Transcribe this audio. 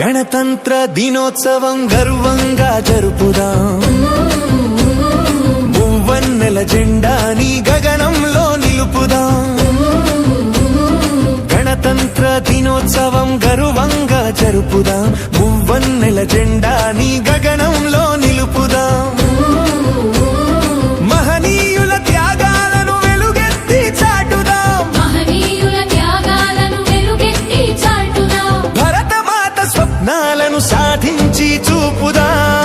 గణతంత్ర దినోత్సవం గర్వంగా జరుపుదాం. మువ్వన్నెల జెండా మువ్వన్నెల జెండాని గగనంలో నిలుపుదాం. మహనీయుల త్యాగాలను వెలుగెత్తి చాటుదాం. మహనీయుల త్యాగాలను వెలుగెత్తి చాటుదాం. భరతమాత స్వప్నాలను సాధించి చూపుదాం.